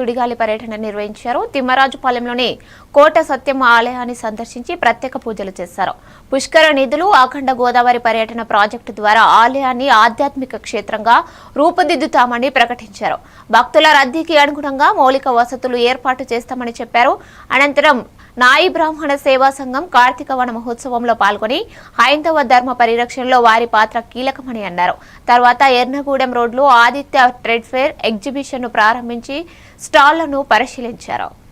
సుడిగాలి పర్యటన నిర్వహించారు. తిమ్మరాజుపాలెంలోని కోట సత్యమ్మ ఆలయాన్ని సందర్శించి ప్రత్యేక పూజలు చేశారు. పుష్కర నిధులు అఖండ గోదావరి పర్యటన ప్రాజెక్టు ద్వారా ఆలయాన్ని ఆధ్యాత్మిక క్షేత్రంగా రూపుదిద్దుతామని ప్రకటించారు. భక్తుల రద్దీకి అనుగుణంగా మౌలిక వసతులు ఏర్పాటు చేస్తామని చెప్పారు. అనంతరం నాయి బ్రాహ్మణ సేవా సంఘం కార్తీక వన మహోత్సవంలో పాల్గొని హైందవ ధర్మ పరిరక్షణలో వారి పాత్ర కీలకమని అన్నారు. తర్వాత ఎర్నగూడెం రోడ్లో ఆదిత్య ట్రేడ్ ఫేర్ ఎగ్జిబిషన్ను ప్రారంభించి స్టాళ్ళను పరిశీలించారు.